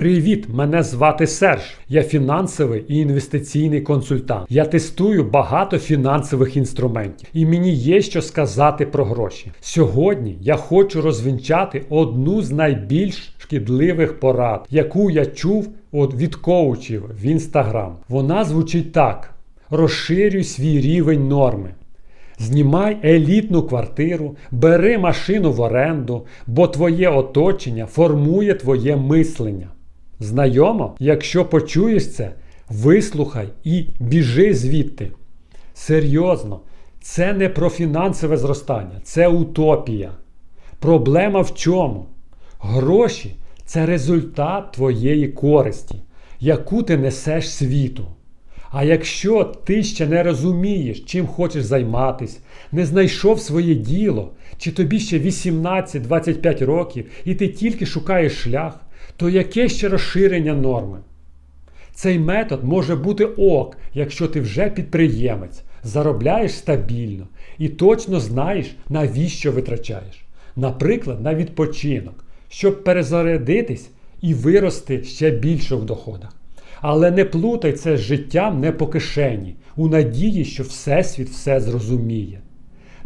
Привіт! Мене звати Серж. Я фінансовий і інвестиційний консультант. Я тестую багато фінансових інструментів, і мені є що сказати про гроші. Сьогодні я хочу розвінчати одну з найбільш шкідливих порад, яку я чув від коучів в інстаграм. Вона звучить так: розширюй свій рівень норми. Знімай елітну квартиру, бери машину в оренду, бо твоє оточення формує твоє мислення. Знайомо, якщо почуєш це, вислухай і біжи звідти. Серйозно, це не про фінансове зростання, це утопія. Проблема в чому? Гроші це результат твоєї користі, яку ти несеш світу. А якщо ти ще не розумієш, чим хочеш займатися, не знайшов своє діло, чи тобі ще 18-25 років, і ти тільки шукаєш шлях, то яке ще розширення норми? Цей метод може бути ок, якщо ти вже підприємець, заробляєш стабільно і точно знаєш, навіщо витрачаєш. Наприклад, на відпочинок, щоб перезарядитись і вирости ще більше в доходах. Але не плутай це з життям не по кишені, у надії, що Всесвіт все зрозуміє.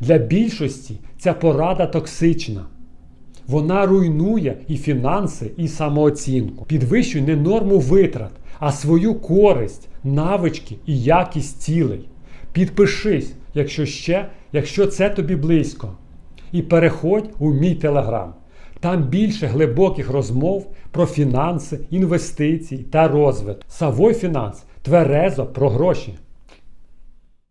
Для більшості ця порада токсична. Вона руйнує і фінанси, і самооцінку. Підвищуй не норму витрат, а свою користь, навички і якість цілей. Підпишись, якщо ще, якщо це тобі близько. І переходь у мій телеграм. Там більше глибоких розмов про фінанси, інвестиції та розвиток. Савой Фінанс тверезо про гроші.